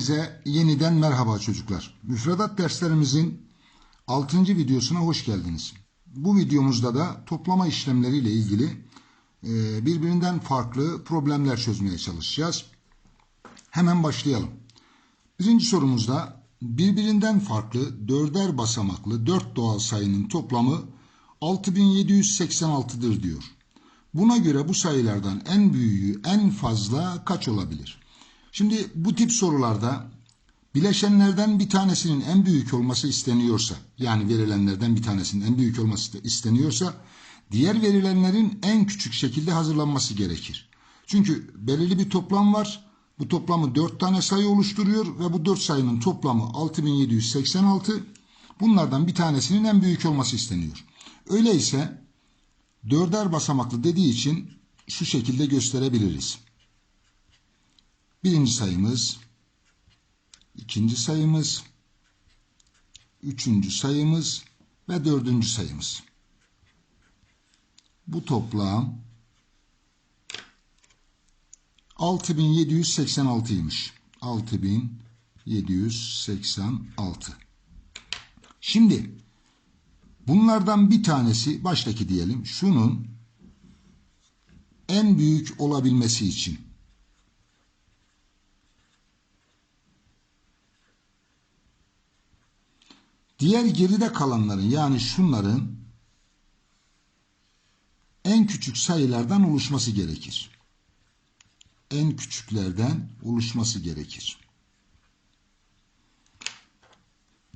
Hepinize yeniden merhaba çocuklar. Müfredat derslerimizin 6. videosuna hoş geldiniz. Bu videomuzda da toplama işlemleriyle ilgili e, birbirinden farklı problemler çözmeye çalışacağız. Hemen başlayalım. Birinci sorumuzda birbirinden farklı dörder basamaklı dört doğal sayının toplamı 6786'dır diyor. Buna göre bu sayılardan en büyüğü en fazla kaç olabilir? Şimdi bu tip sorularda bileşenlerden bir tanesinin en büyük olması isteniyorsa, yani verilenlerden bir tanesinin en büyük olması isteniyorsa, diğer verilenlerin en küçük şekilde hazırlanması gerekir. Çünkü belirli bir toplam var. Bu toplamı 4 tane sayı oluşturuyor ve bu 4 sayının toplamı 6786. Bunlardan bir tanesinin en büyük olması isteniyor. Öyleyse dörder basamaklı dediği için şu şekilde gösterebiliriz. Birinci sayımız, ikinci sayımız, üçüncü sayımız ve dördüncü sayımız. Bu toplam 6786'ymış. 6786. Şimdi bunlardan bir tanesi baştaki diyelim şunun en büyük olabilmesi için Diğer geride kalanların yani şunların en küçük sayılardan oluşması gerekir. En küçüklerden oluşması gerekir.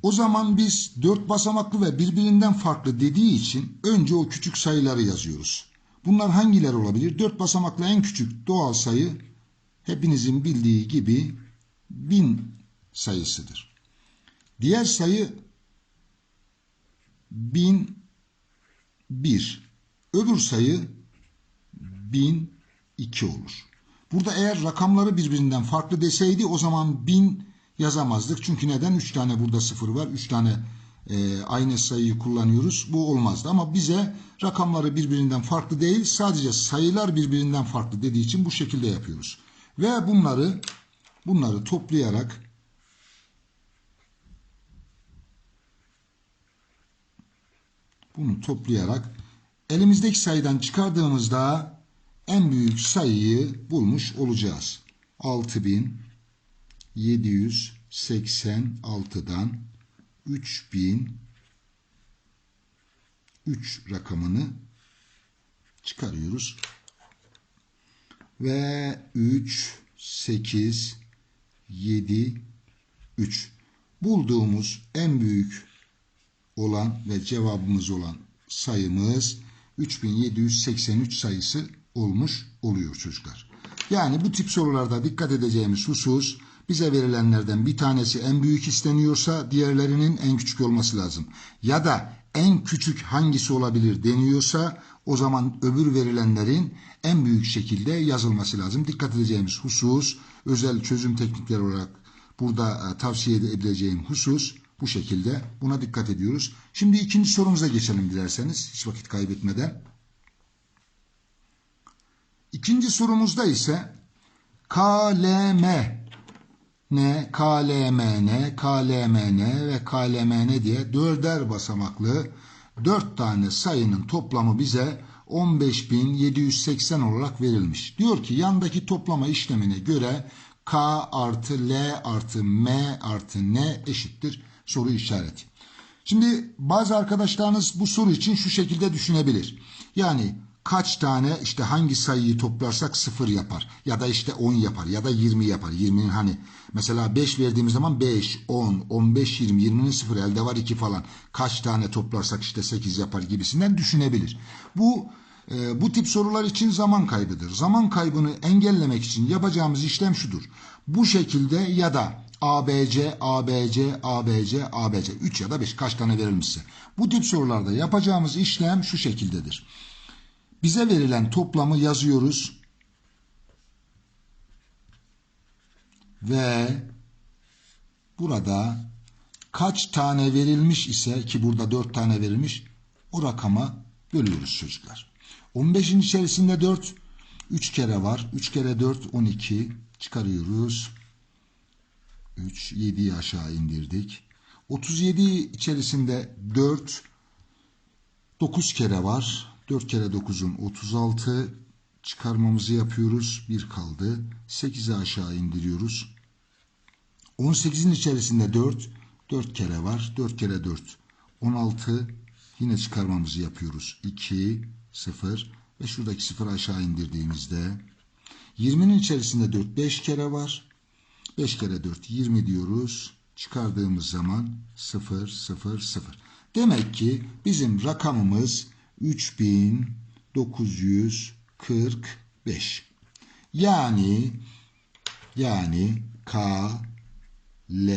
O zaman biz dört basamaklı ve birbirinden farklı dediği için önce o küçük sayıları yazıyoruz. Bunlar hangileri olabilir? Dört basamaklı en küçük doğal sayı hepinizin bildiği gibi bin sayısıdır. Diğer sayı 1001. Öbür sayı 1002 olur. Burada eğer rakamları birbirinden farklı deseydi o zaman 1000 yazamazdık. Çünkü neden? 3 tane burada sıfır var. 3 tane e, aynı sayıyı kullanıyoruz. Bu olmazdı. Ama bize rakamları birbirinden farklı değil sadece sayılar birbirinden farklı dediği için bu şekilde yapıyoruz. Ve bunları bunları toplayarak bunu toplayarak elimizdeki sayıdan çıkardığımızda en büyük sayıyı bulmuş olacağız. 6786'dan 3000 3 rakamını çıkarıyoruz. Ve 3 8 7 3 bulduğumuz en büyük olan ve cevabımız olan sayımız 3783 sayısı olmuş oluyor çocuklar. Yani bu tip sorularda dikkat edeceğimiz husus bize verilenlerden bir tanesi en büyük isteniyorsa diğerlerinin en küçük olması lazım. Ya da en küçük hangisi olabilir deniyorsa o zaman öbür verilenlerin en büyük şekilde yazılması lazım. Dikkat edeceğimiz husus özel çözüm teknikleri olarak burada e, tavsiye edebileceğim husus bu şekilde buna dikkat ediyoruz. Şimdi ikinci sorumuza geçelim dilerseniz hiç vakit kaybetmeden. İkinci sorumuzda ise KLM N, KLMN, KLMN ve KLMN diye dörder basamaklı dört tane sayının toplamı bize 15.780 olarak verilmiş. Diyor ki yandaki toplama işlemine göre K artı L artı M artı N eşittir soru işareti. Şimdi bazı arkadaşlarınız bu soru için şu şekilde düşünebilir. Yani kaç tane işte hangi sayıyı toplarsak sıfır yapar ya da işte 10 yapar ya da 20 yapar. 20'nin hani mesela 5 verdiğimiz zaman 5, 10, 15, 20, 20'nin sıfır elde var 2 falan. Kaç tane toplarsak işte 8 yapar gibisinden düşünebilir. Bu e, bu tip sorular için zaman kaybıdır. Zaman kaybını engellemek için yapacağımız işlem şudur. Bu şekilde ya da ABC, ABC, ABC, ABC 3 ya da 5 kaç tane verilmişse. Bu tip sorularda yapacağımız işlem şu şekildedir. Bize verilen toplamı yazıyoruz. Ve burada kaç tane verilmiş ise ki burada 4 tane verilmiş o rakama bölüyoruz çocuklar. 15'in içerisinde 4 3 kere var. 3 kere 4 12 çıkarıyoruz. 3, 7'yi aşağı indirdik. 37 içerisinde 4, 9 kere var. 4 kere 9'un 36 çıkarmamızı yapıyoruz. 1 kaldı. 8'i aşağı indiriyoruz. 18'in içerisinde 4, 4 kere var. 4 kere 4, 16. Yine çıkarmamızı yapıyoruz. 2, 0 ve şuradaki 0 aşağı indirdiğimizde 20'nin içerisinde 4, 5 kere var. 5 kere 4, 20 diyoruz. Çıkardığımız zaman 0, 0, 0. Demek ki bizim rakamımız 3945. Yani yani K, L,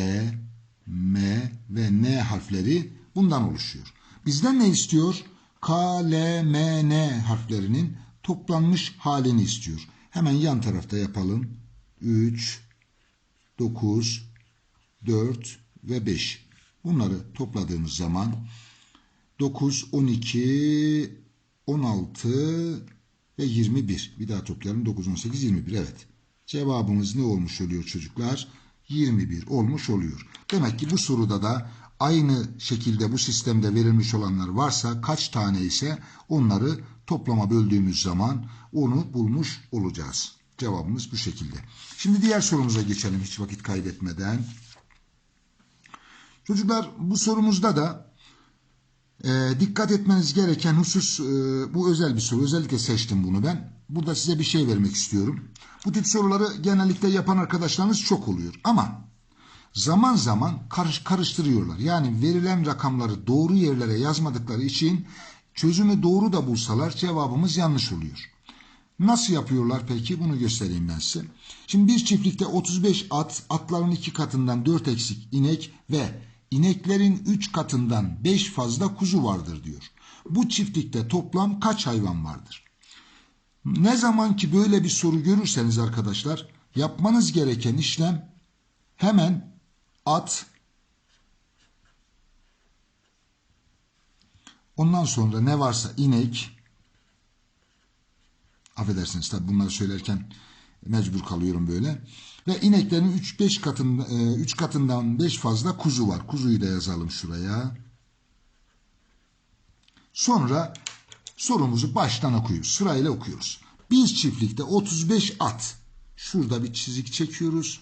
M ve N harfleri bundan oluşuyor. Bizden ne istiyor? K, L, M, N harflerinin toplanmış halini istiyor. Hemen yan tarafta yapalım. 3, 9, 4 ve 5. Bunları topladığımız zaman 9, 12, 16 ve 21. Bir daha toplayalım. 9, 18, 21. Evet. Cevabımız ne olmuş oluyor çocuklar? 21 olmuş oluyor. Demek ki bu soruda da aynı şekilde bu sistemde verilmiş olanlar varsa kaç tane ise onları toplama böldüğümüz zaman onu bulmuş olacağız. Cevabımız bu şekilde. Şimdi diğer sorumuza geçelim hiç vakit kaybetmeden. Çocuklar bu sorumuzda da e, dikkat etmeniz gereken husus e, bu özel bir soru. Özellikle seçtim bunu ben. Burada size bir şey vermek istiyorum. Bu tip soruları genellikle yapan arkadaşlarınız çok oluyor. Ama zaman zaman karış, karıştırıyorlar. Yani verilen rakamları doğru yerlere yazmadıkları için çözümü doğru da bulsalar cevabımız yanlış oluyor. Nasıl yapıyorlar peki? Bunu göstereyim ben size. Şimdi bir çiftlikte 35 at, atların iki katından 4 eksik inek ve ineklerin 3 katından 5 fazla kuzu vardır diyor. Bu çiftlikte toplam kaç hayvan vardır? Ne zaman ki böyle bir soru görürseniz arkadaşlar yapmanız gereken işlem hemen at ondan sonra ne varsa inek affedersiniz tabi bunları söylerken mecbur kalıyorum böyle ve ineklerin 3-5 katın 3 katından 5 fazla kuzu var. Kuzuyu da yazalım şuraya. Sonra sorumuzu baştan okuyoruz. Sırayla okuyoruz. Bir çiftlikte 35 at. Şurada bir çizik çekiyoruz.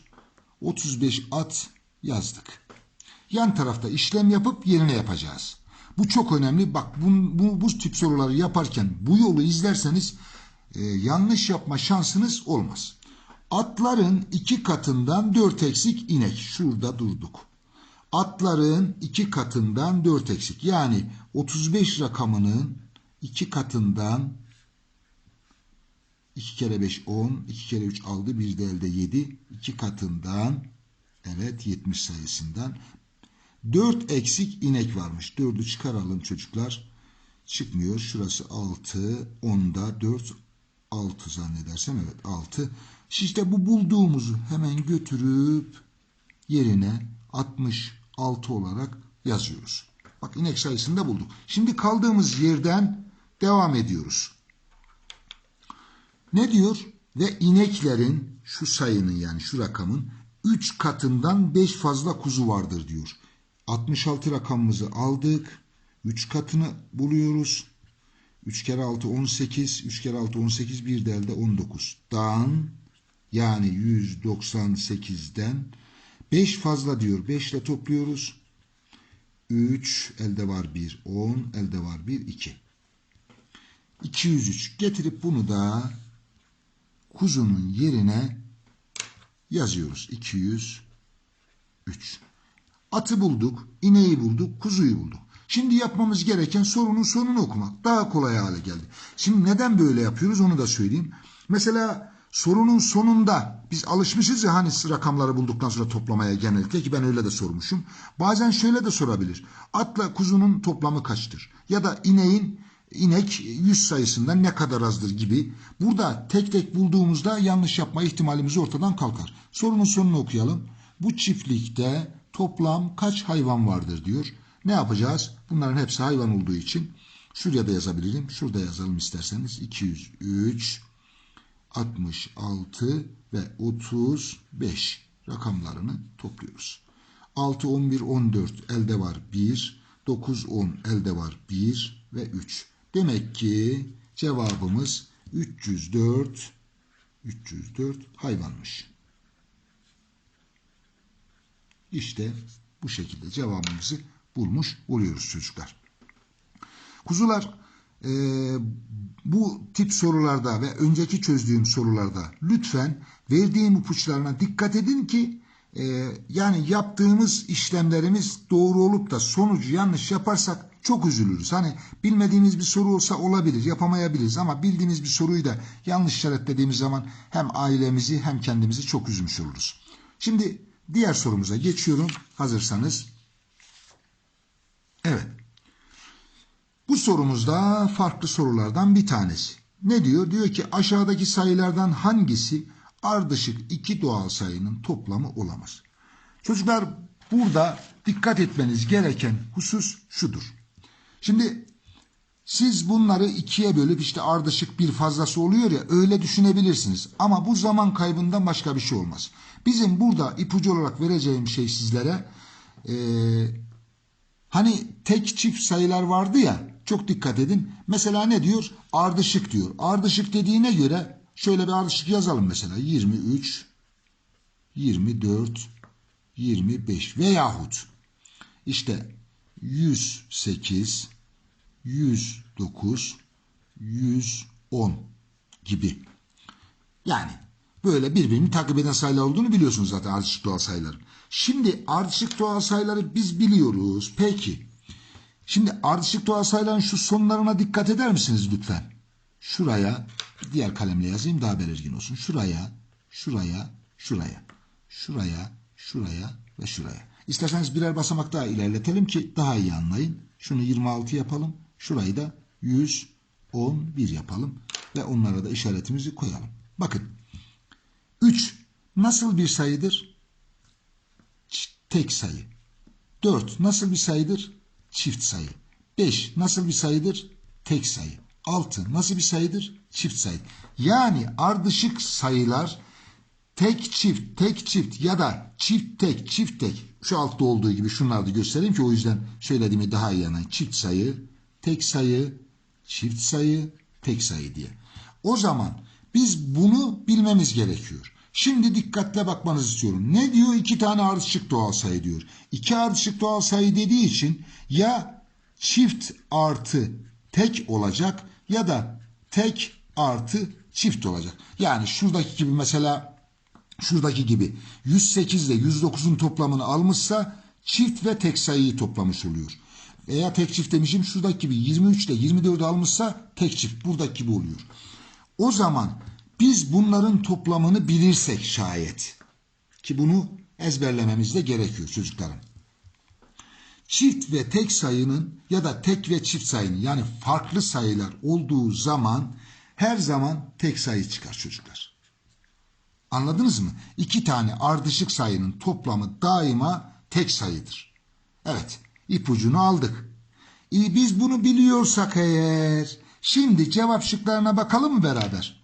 35 at yazdık. Yan tarafta işlem yapıp yerine yapacağız. Bu çok önemli. Bak bu, bu, bu tip soruları yaparken bu yolu izlerseniz e, yanlış yapma şansınız olmaz. Atların iki katından dört eksik inek. Şurada durduk. Atların iki katından dört eksik. Yani 35 rakamının iki katından 2 kere 5 10, 2 kere 3 aldı, bir de elde 7. 2 katından evet 70 sayısından 4 eksik inek varmış. 4'ü çıkaralım çocuklar. Çıkmıyor. Şurası 6, 10'da 4, 6 zannedersem evet 6. İşte bu bulduğumuzu hemen götürüp yerine 66 olarak yazıyoruz. Bak inek sayısını da bulduk. Şimdi kaldığımız yerden devam ediyoruz. Ne diyor? Ve ineklerin şu sayının yani şu rakamın 3 katından 5 fazla kuzu vardır diyor. 66 rakamımızı aldık. 3 katını buluyoruz. 3 kere 6 18, 3 kere 6 18, bir de elde 19. Dan yani 198'den 5 fazla diyor. 5 ile topluyoruz. 3 elde var 1, 10 elde var 1, 2. 203 getirip bunu da kuzunun yerine yazıyoruz. 203. Atı bulduk, ineği bulduk, kuzuyu bulduk. Şimdi yapmamız gereken sorunun sonunu okumak. Daha kolay hale geldi. Şimdi neden böyle yapıyoruz onu da söyleyeyim. Mesela sorunun sonunda biz alışmışız ya hani rakamları bulduktan sonra toplamaya genellikle ki ben öyle de sormuşum. Bazen şöyle de sorabilir. Atla kuzunun toplamı kaçtır? Ya da ineğin inek 100 sayısından ne kadar azdır gibi. Burada tek tek bulduğumuzda yanlış yapma ihtimalimiz ortadan kalkar. Sorunun sonunu okuyalım. Bu çiftlikte toplam kaç hayvan vardır diyor. Ne yapacağız? Bunların hepsi hayvan olduğu için şuraya da yazabilirim. Şurada yazalım isterseniz. 203, 66 ve 35. rakamlarını topluyoruz. 6, 11, 14 elde var 1, 9, 10 elde var 1 ve 3. Demek ki cevabımız 304 304 hayvanmış. İşte bu şekilde cevabımızı bulmuş oluyoruz çocuklar. Kuzular e, bu tip sorularda ve önceki çözdüğüm sorularda lütfen verdiğim ipuçlarına dikkat edin ki e, yani yaptığımız işlemlerimiz doğru olup da sonucu yanlış yaparsak çok üzülürüz. Hani bilmediğimiz bir soru olsa olabilir, yapamayabiliriz ama bildiğimiz bir soruyu da yanlış işaretlediğimiz zaman hem ailemizi hem kendimizi çok üzmüş oluruz. Şimdi diğer sorumuza geçiyorum hazırsanız. Evet. Bu sorumuzda farklı sorulardan bir tanesi. Ne diyor? Diyor ki aşağıdaki sayılardan hangisi ardışık iki doğal sayının toplamı olamaz? Çocuklar burada dikkat etmeniz gereken husus şudur. Şimdi siz bunları ikiye bölüp işte ardışık bir fazlası oluyor ya öyle düşünebilirsiniz. Ama bu zaman kaybından başka bir şey olmaz. Bizim burada ipucu olarak vereceğim şey sizlere eee Hani tek çift sayılar vardı ya çok dikkat edin. Mesela ne diyor? Ardışık diyor. Ardışık dediğine göre şöyle bir ardışık yazalım mesela. 23, 24, 25 veyahut işte 108, 109, 110 gibi. Yani böyle birbirini takip eden sayılar olduğunu biliyorsunuz zaten ardışık doğal sayıların. Şimdi ardışık doğal sayıları biz biliyoruz. Peki. Şimdi ardışık doğal sayıların şu sonlarına dikkat eder misiniz lütfen? Şuraya diğer kalemle yazayım daha belirgin olsun. Şuraya, şuraya, şuraya, şuraya, şuraya ve şuraya. İsterseniz birer basamak daha ilerletelim ki daha iyi anlayın. Şunu 26 yapalım. Şurayı da 111 yapalım. Ve onlara da işaretimizi koyalım. Bakın. 3 nasıl bir sayıdır? Tek sayı. 4 nasıl bir sayıdır? Çift sayı. 5 nasıl bir sayıdır? Tek sayı. 6 nasıl bir sayıdır? Çift sayı. Yani ardışık sayılar tek çift, tek çift ya da çift tek, çift tek. Şu altta olduğu gibi şunları da göstereyim ki o yüzden söylediğimi daha iyi anlayın. Çift sayı, tek sayı, çift sayı, tek sayı diye. O zaman biz bunu bilmemiz gerekiyor. Şimdi dikkatle bakmanızı istiyorum. Ne diyor? İki tane ardışık doğal sayı diyor. İki ardışık doğal sayı dediği için ya çift artı tek olacak ya da tek artı çift olacak. Yani şuradaki gibi mesela şuradaki gibi 108 ile 109'un toplamını almışsa çift ve tek sayıyı toplamış oluyor. Veya tek çift demişim şuradaki gibi 23 ile 24'ü almışsa tek çift buradaki gibi oluyor. O zaman biz bunların toplamını bilirsek şayet ki bunu ezberlememiz de gerekiyor çocuklarım. Çift ve tek sayının ya da tek ve çift sayının yani farklı sayılar olduğu zaman her zaman tek sayı çıkar çocuklar. Anladınız mı? İki tane ardışık sayının toplamı daima tek sayıdır. Evet, ipucunu aldık. İyi biz bunu biliyorsak eğer, şimdi cevap şıklarına bakalım mı beraber?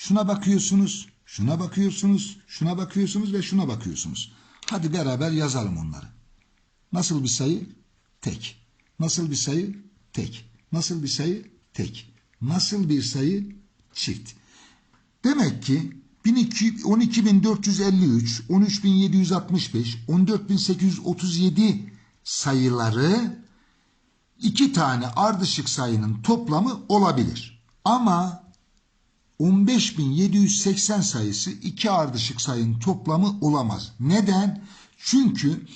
Şuna bakıyorsunuz, şuna bakıyorsunuz, şuna bakıyorsunuz ve şuna bakıyorsunuz. Hadi beraber yazalım onları. Nasıl bir sayı? Tek. Nasıl bir sayı? Tek. Nasıl bir sayı? Tek. Nasıl bir sayı? Çift. Demek ki 12.453, 13.765, 14.837 sayıları iki tane ardışık sayının toplamı olabilir. Ama 15.780 sayısı iki ardışık sayının toplamı olamaz. Neden? Çünkü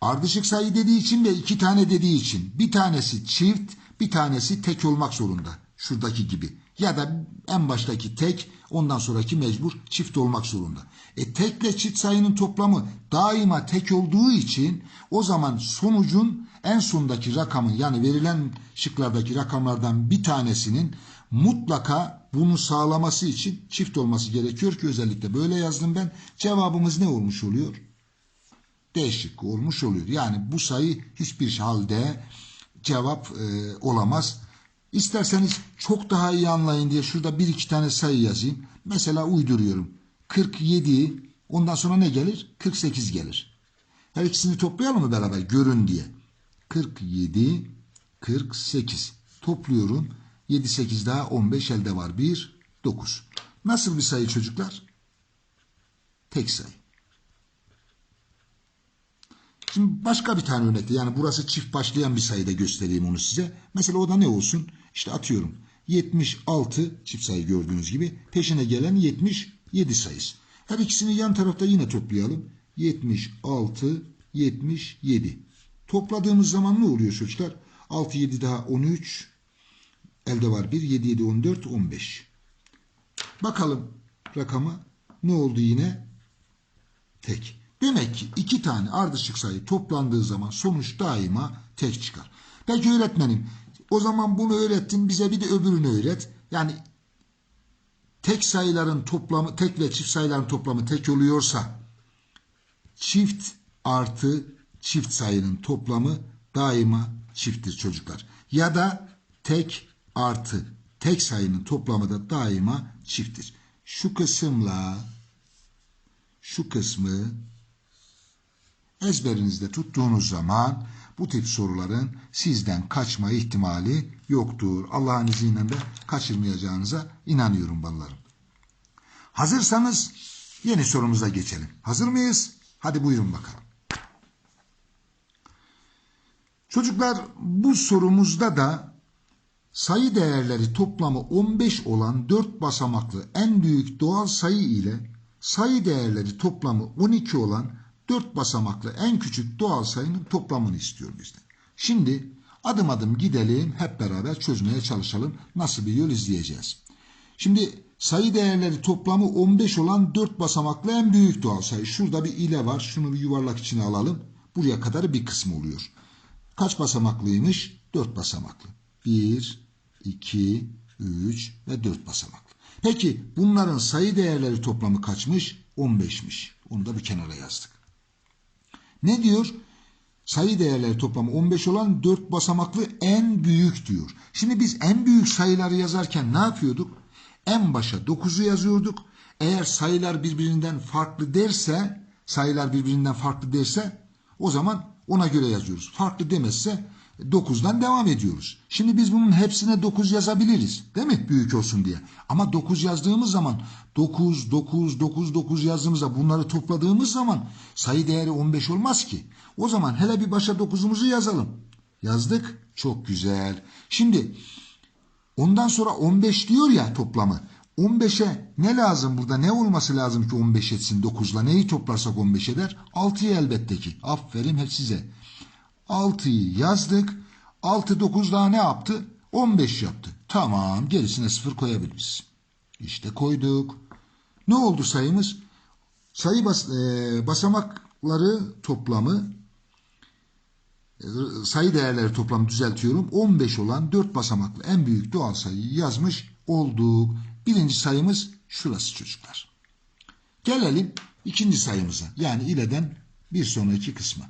ardışık sayı dediği için ve iki tane dediği için bir tanesi çift bir tanesi tek olmak zorunda. Şuradaki gibi. Ya da en baştaki tek ondan sonraki mecbur çift olmak zorunda. E tekle çift sayının toplamı daima tek olduğu için o zaman sonucun en sondaki rakamın yani verilen şıklardaki rakamlardan bir tanesinin mutlaka bunu sağlaması için çift olması gerekiyor ki özellikle böyle yazdım ben. Cevabımız ne olmuş oluyor? D şıkkı olmuş oluyor. Yani bu sayı hiçbir halde cevap e, olamaz. İsterseniz çok daha iyi anlayın diye şurada bir iki tane sayı yazayım. Mesela uyduruyorum. 47 ondan sonra ne gelir? 48 gelir. Her ikisini toplayalım mı beraber görün diye. 47 48 topluyorum. 7 8 daha 15 elde var 1 9. Nasıl bir sayı çocuklar? Tek sayı. Şimdi başka bir tane örnekte yani burası çift başlayan bir sayıda göstereyim onu size. Mesela o da ne olsun? İşte atıyorum 76 çift sayı gördüğünüz gibi peşine gelen 77 sayısı. Her ikisini yan tarafta yine toplayalım. 76 77. Topladığımız zaman ne oluyor çocuklar? 6 7 daha 13 elde var 1 7 7 14 15. Bakalım rakama ne oldu yine? Tek. Demek ki iki tane ardışık sayı toplandığı zaman sonuç daima tek çıkar. Peki öğretmenim o zaman bunu öğrettin bize bir de öbürünü öğret. Yani tek sayıların toplamı tek ve çift sayıların toplamı tek oluyorsa çift artı çift sayının toplamı daima çifttir çocuklar. Ya da tek artı tek sayının toplamı da daima çifttir. Şu kısımla şu kısmı ezberinizde tuttuğunuz zaman bu tip soruların sizden kaçma ihtimali yoktur. Allah'ın izniyle de kaçırmayacağınıza inanıyorum ballarım. Hazırsanız yeni sorumuza geçelim. Hazır mıyız? Hadi buyurun bakalım. Çocuklar bu sorumuzda da sayı değerleri toplamı 15 olan 4 basamaklı en büyük doğal sayı ile sayı değerleri toplamı 12 olan 4 basamaklı en küçük doğal sayının toplamını istiyor bizden. Şimdi adım adım gidelim hep beraber çözmeye çalışalım. Nasıl bir yol izleyeceğiz? Şimdi sayı değerleri toplamı 15 olan 4 basamaklı en büyük doğal sayı. Şurada bir ile var. Şunu bir yuvarlak içine alalım. Buraya kadar bir kısmı oluyor. Kaç basamaklıymış? 4 basamaklı. 1, 2, 3 ve 4 basamaklı. Peki bunların sayı değerleri toplamı kaçmış? 15'miş. Onu da bir kenara yazdık. Ne diyor? Sayı değerleri toplamı 15 olan 4 basamaklı en büyük diyor. Şimdi biz en büyük sayıları yazarken ne yapıyorduk? En başa 9'u yazıyorduk. Eğer sayılar birbirinden farklı derse, sayılar birbirinden farklı derse o zaman ona göre yazıyoruz. Farklı demezse 9'dan devam ediyoruz. Şimdi biz bunun hepsine 9 yazabiliriz. Değil mi? Büyük olsun diye. Ama 9 yazdığımız zaman 9, 9, 9, 9 yazdığımızda bunları topladığımız zaman sayı değeri 15 olmaz ki. O zaman hele bir başa 9'umuzu yazalım. Yazdık. Çok güzel. Şimdi ondan sonra 15 diyor ya toplamı. 15'e ne lazım burada? Ne olması lazım ki 15 etsin 9'la? Neyi toplarsak 15 eder? 6'yı elbette ki. Aferin hep size. 6'yı yazdık. 6 9 daha ne yaptı? 15 yaptı. Tamam gerisine 0 koyabiliriz. İşte koyduk. Ne oldu sayımız? Sayı bas, e, basamakları toplamı sayı değerleri toplamı düzeltiyorum. 15 olan 4 basamaklı en büyük doğal sayıyı yazmış olduk. Birinci sayımız şurası çocuklar. Gelelim ikinci sayımıza. Yani ileden bir sonraki kısma.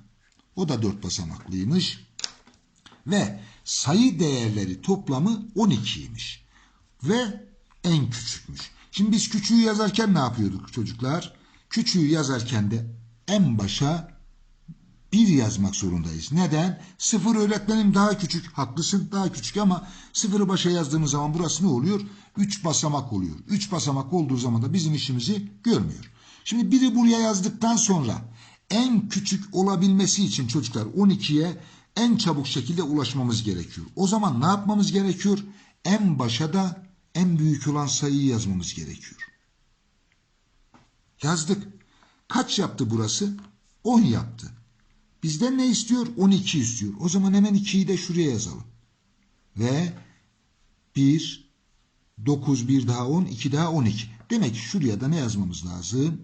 O da 4 basamaklıymış. Ve sayı değerleri toplamı 12'ymiş. Ve en küçükmüş. Şimdi biz küçüğü yazarken ne yapıyorduk çocuklar? Küçüğü yazarken de en başa bir yazmak zorundayız. Neden? Sıfır öğretmenim daha küçük. Haklısın daha küçük ama sıfırı başa yazdığımız zaman burası ne oluyor? Üç basamak oluyor. Üç basamak olduğu zaman da bizim işimizi görmüyor. Şimdi biri buraya yazdıktan sonra en küçük olabilmesi için çocuklar 12'ye en çabuk şekilde ulaşmamız gerekiyor. O zaman ne yapmamız gerekiyor? En başa da en büyük olan sayıyı yazmamız gerekiyor. Yazdık. Kaç yaptı burası? 10 yaptı. Bizden ne istiyor? 12 istiyor. O zaman hemen 2'yi de şuraya yazalım. Ve 1, 9, 1 daha 10, 2 daha 12. Demek ki şuraya da ne yazmamız lazım?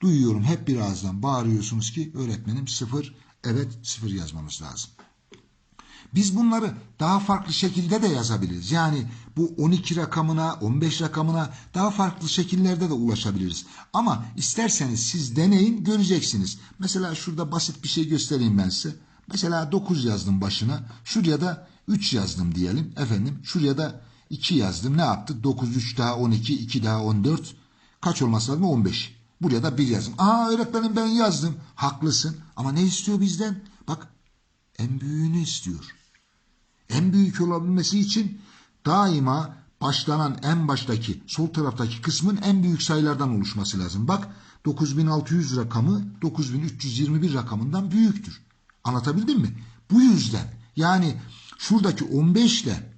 Duyuyorum hep bir ağızdan bağırıyorsunuz ki öğretmenim 0, evet 0 yazmamız lazım. Biz bunları daha farklı şekilde de yazabiliriz. Yani bu 12 rakamına, 15 rakamına daha farklı şekillerde de ulaşabiliriz. Ama isterseniz siz deneyin göreceksiniz. Mesela şurada basit bir şey göstereyim ben size. Mesela 9 yazdım başına. Şuraya da 3 yazdım diyelim. Efendim şuraya da 2 yazdım. Ne yaptı? 9, 3 daha 12, 2 daha 14. kaç olması lazım? 15. Buraya da 1 yazın. Aa öğretmenim ben yazdım. Haklısın. Ama ne istiyor bizden? Bak en büyüğünü istiyor. En büyük olabilmesi için daima başlanan en baştaki sol taraftaki kısmın en büyük sayılardan oluşması lazım. Bak 9600 rakamı 9321 rakamından büyüktür. Anlatabildim mi? Bu yüzden yani şuradaki 15 ile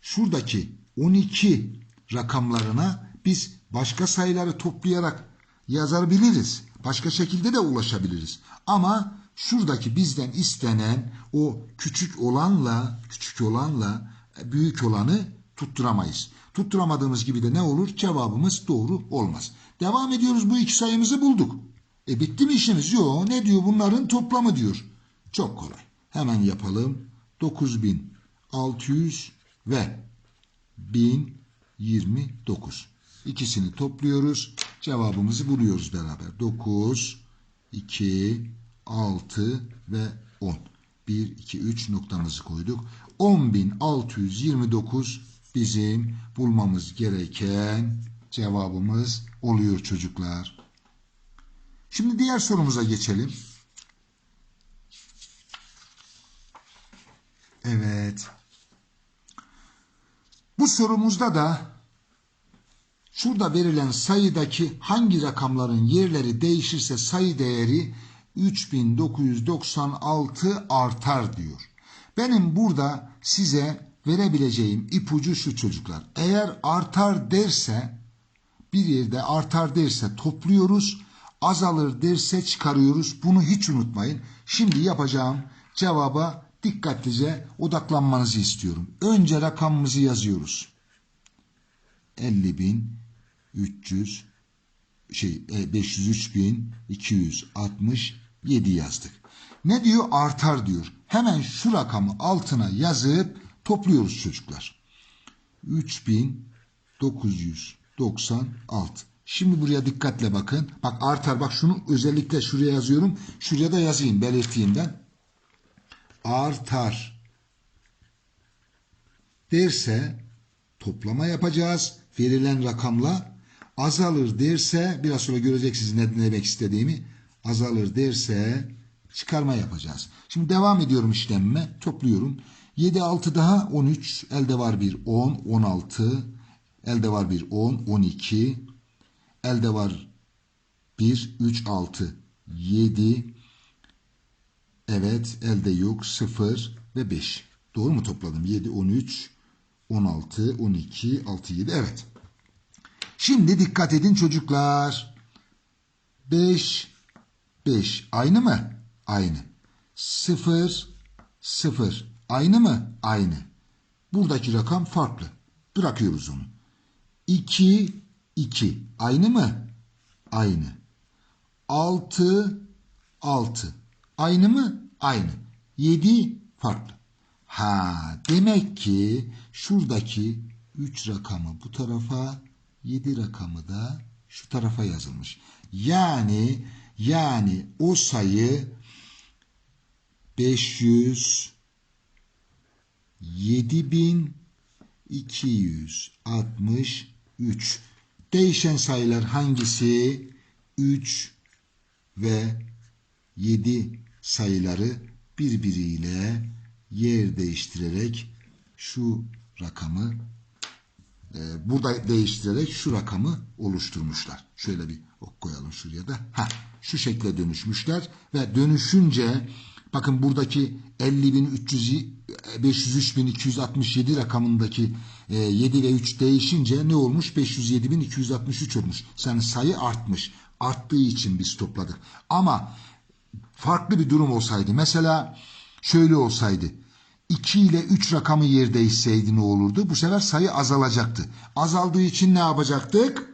şuradaki 12 rakamlarına biz başka sayıları toplayarak yazabiliriz. Başka şekilde de ulaşabiliriz. Ama şuradaki bizden istenen o küçük olanla küçük olanla büyük olanı tutturamayız. Tutturamadığımız gibi de ne olur? Cevabımız doğru olmaz. Devam ediyoruz bu iki sayımızı bulduk. E bitti mi işimiz? Yok. Ne diyor? Bunların toplamı diyor. Çok kolay. Hemen yapalım. 9600 ve 1029. İkisini topluyoruz. Cevabımızı buluyoruz beraber. 9, 2, 6 ve 10. 1, 2, 3 noktamızı koyduk. 10.629 bizim bulmamız gereken cevabımız oluyor çocuklar. Şimdi diğer sorumuza geçelim. Evet. Bu sorumuzda da şurada verilen sayıdaki hangi rakamların yerleri değişirse sayı değeri 3996 artar diyor. Benim burada size verebileceğim ipucu şu çocuklar. Eğer artar derse bir yerde artar derse topluyoruz, azalır derse çıkarıyoruz. Bunu hiç unutmayın. Şimdi yapacağım cevaba dikkatlice odaklanmanızı istiyorum. Önce rakamımızı yazıyoruz. 50.300 şey 503.267 yazdık. Ne diyor? Artar diyor. Hemen şu rakamı altına yazıp topluyoruz çocuklar. 3996. Şimdi buraya dikkatle bakın. Bak artar. Bak şunu özellikle şuraya yazıyorum. Şuraya da yazayım. Belirteyim ben. Artar derse toplama yapacağız. Verilen rakamla azalır derse biraz sonra göreceksiniz ne demek istediğimi. Azalır derse çıkarma yapacağız. Şimdi devam ediyorum işlemime. Topluyorum. 7 6 daha 13. Elde var bir 10, 16. Elde var bir 10, 12. Elde var 1, 3, 6, 7. Evet elde yok 0 ve 5. Doğru mu topladım? 7, 13, 16, 12, 6, 7. Evet. Şimdi dikkat edin çocuklar. 5, 5. Aynı mı? Aynı. 0, 0. Aynı mı? Aynı. Buradaki rakam farklı. Bırakıyoruz onu. 2, 2. Aynı mı? Aynı. 6, 6. Aynı mı? Aynı. 7 farklı. Ha, demek ki şuradaki 3 rakamı bu tarafa, 7 rakamı da şu tarafa yazılmış. Yani yani o sayı 500 7263 Değişen sayılar hangisi? 3 ve 7 sayıları birbiriyle yer değiştirerek şu rakamı e, burada değiştirerek şu rakamı oluşturmuşlar. Şöyle bir ok koyalım şuraya da. Ha, şu şekle dönüşmüşler ve dönüşünce bakın buradaki 50.300 503.267 rakamındaki e, 7 ve 3 değişince ne olmuş? 507.263 olmuş. Yani sayı artmış. Arttığı için biz topladık. Ama farklı bir durum olsaydı mesela şöyle olsaydı 2 ile 3 rakamı yer ne olurdu? Bu sefer sayı azalacaktı. Azaldığı için ne yapacaktık?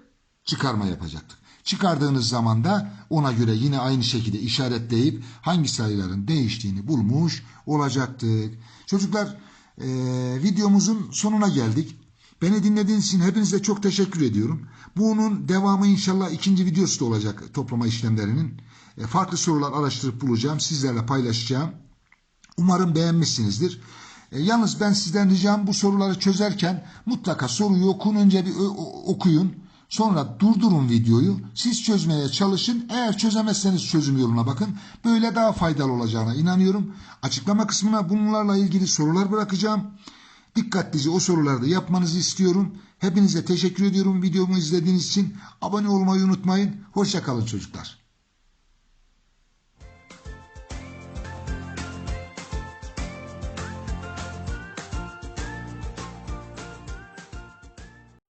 Çıkarma yapacaktık. Çıkardığınız zaman da ona göre yine aynı şekilde işaretleyip hangi sayıların değiştiğini bulmuş olacaktık. Çocuklar e, videomuzun sonuna geldik. Beni dinlediğiniz için hepinize çok teşekkür ediyorum. Bunun devamı inşallah ikinci videosu da olacak toplama işlemlerinin. E, farklı sorular araştırıp bulacağım. Sizlerle paylaşacağım. Umarım beğenmişsinizdir. E, yalnız ben sizden ricam bu soruları çözerken mutlaka soruyu okun önce bir okuyun. Sonra durdurun videoyu. Siz çözmeye çalışın. Eğer çözemezseniz çözüm yoluna bakın. Böyle daha faydalı olacağına inanıyorum. Açıklama kısmına bunlarla ilgili sorular bırakacağım. Dikkatlice o soruları da yapmanızı istiyorum. Hepinize teşekkür ediyorum videomu izlediğiniz için. Abone olmayı unutmayın. Hoşçakalın çocuklar.